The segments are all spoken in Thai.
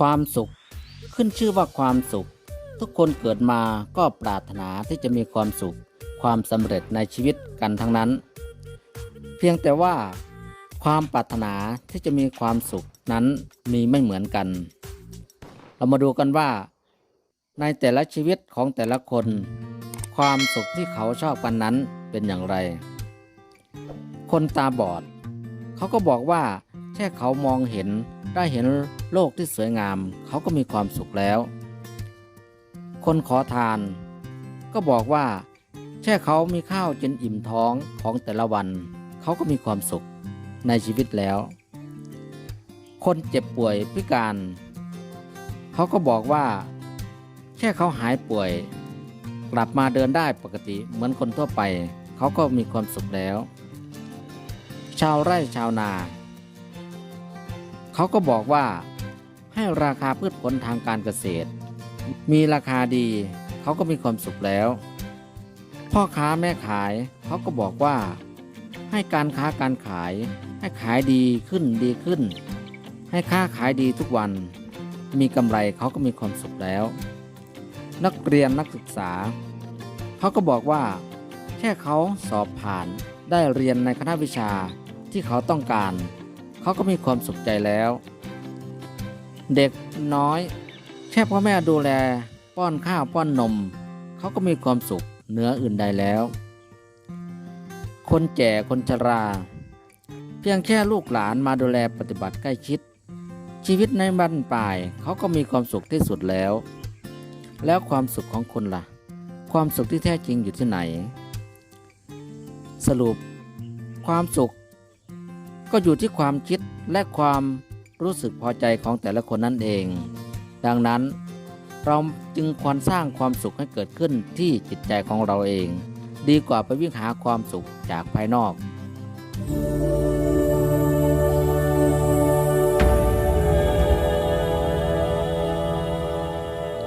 ความสุขขึ้นชื่อว่าความสุข ทุกคนเกิดมาก็ปรารถนาที่จะมีความสุข ความสำเร็จในชีวิตกันทั้งนั้น เพียงแต่ว่า ความปรารถนาที่จะมีความสุขนั้นมีไม่เหมือนกัน เรามาดูกันว่า ในแต่ละชีวิตของแต่ละคน ความสุขที่เขาชอบกันนั้นเป็นอย่างไร คนตาบอด เขาก็บอกว่าแค่เขามองเห็นได้เห็นโลกที่สวยงาม เขาก็มีความสุขแล้ว คนขอทาน ก็บอกว่า แค่เขามีข้าวจนอิ่มท้องของแต่ละวัน เขาก็มีความสุขในชีวิตแล้ว คนเจ็บป่วยพิการ เขาก็บอกว่า แค่เขาหายป่วย กลับมาเดินได้ปกติเหมือนคนทั่วไป เขาก็มีความสุขแล้ว ชาวไร่ชาวนา เขาก็บอกว่า ให้ราคาพืชผลทางการเกษตร มีราคาดี เขาก็มีความสุขแล้ว พ่อค้าแม่ขายเขาก็บอกว่า ให้การค้าการขาย ให้ขายดีขึ้นดีขึ้น ให้ค้าขายดีทุกวัน มีกำไรเขาก็มีความสุขแล้ว นักเรียนนักศึกษา เขาก็บอกว่า แค่เขาสอบผ่านได้เรียนในคณะวิชาที่เขาต้องการ เขาก็มีความสุขใจแล้ว เด็กน้อย แค่พ่อแม่ดูแลป้อนข้าวป้อนนม เขาก็มีความสุขเหนืออื่นใดแล้ว คนแก่คนชรา เพียงแค่ลูกหลานมาดูแลปฏิบัติใกล้ชิด ชีวิตในบ้านปลายเขาก็มีความสุขที่สุดแล้ว แล้วความสุขของคนล่ะ ความสุขที่แท้จริงอยู่ที่ไหน สรุป ความสุข ก็อยู่ที่ความคิดและความรู้สึกพอใจของแต่ละคนนั่นเอง ดังนั้นเราจึงควรสร้างความสุขให้เกิดขึ้นที่จิตใจของเราเอง ดีกว่าไปวิ่งหาความสุขจากภายนอก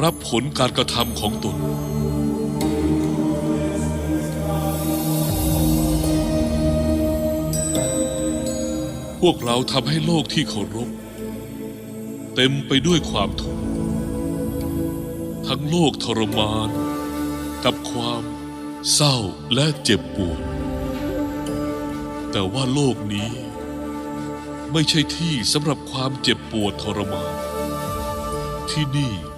รับผลการกระทำของตน พวกเราทำให้โลกที่เคารพ เต็มไปด้วยความทุกข์ทั้งโลกทรมาน กับความเศร้าและเจ็บปวด แต่ว่าโลกนี้ ไม่ใช่ที่สำหรับความเจ็บปวดทรมาน ที่นี่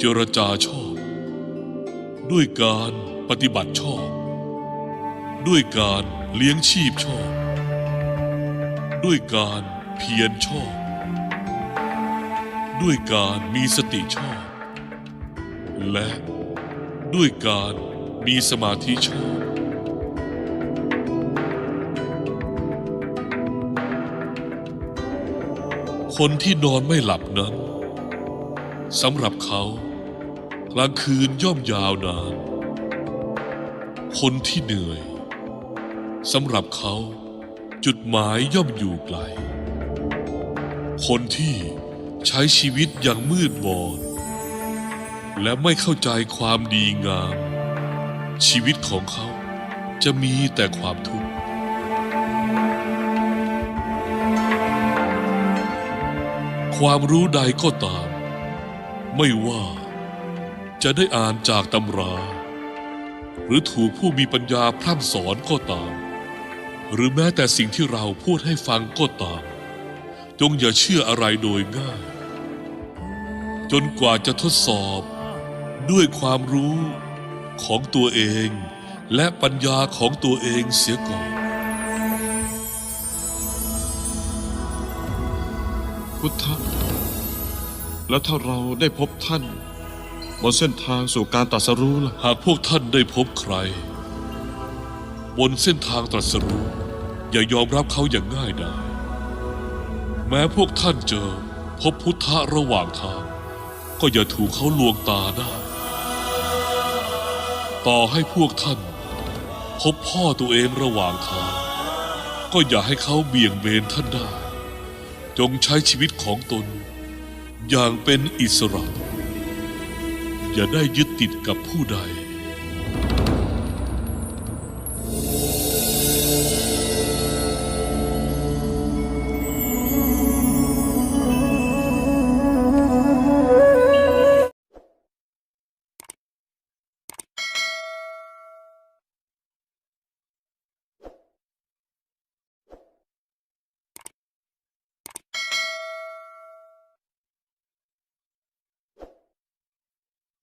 เจรจาชอบ ด้วยการปฏิบัติชอบ ด้วยการเลี้ยงชีพชอบ ด้วยการเพียรชอบ ด้วยการมีสติชอบ และด้วยการมีสมาธิชอบ คนที่นอนไม่หลับนั้นสำหรับเขา ลางคืนย่อมยาวนาน คนที่เหนื่อยสำหรับเขา จุดหมายย่อมอยู่ไกล คนที่ใช้ชีวิตอย่างมืดบอดและไม่เข้าใจความดีงาม ชีวิตของเขาจะมีแต่ความทุกข์ความรู้ใดก็ตาม ไม่ว่า จะได้อ่านจากตำรา หรือถูกผู้มีปัญญาพร่ำสอนก็ตาม หรือแม้แต่สิ่งที่เราพูดให้ฟังก็ตาม จงอย่าเชื่ออะไรโดยง่าย จนกว่าจะทดสอบด้วยความรู้ของตัวเองและปัญญาของตัวเองเสียก่อน พุทธะแล้วถ้าเราได้พบท่าน บนเส้นทางสู่การตรัสรู้ล่ะ หากพวกท่านได้พบใคร บนเส้นทางตรัสรู้ อย่ายอมรับเขาอย่างง่ายดายแม้พวกท่านเจอพบพุทธะระหว่างทาง ก็อย่าถูกเขาลวงตาได้ ต่อให้พวกท่าน พบพ่อตัวเองระหว่างทาง ก็อย่าให้เขาเบี่ยงเบนท่านได้ จงใช้ชีวิตของตน อย่างเป็นอิสระ อย่าได้ยึดติดกับผู้ใด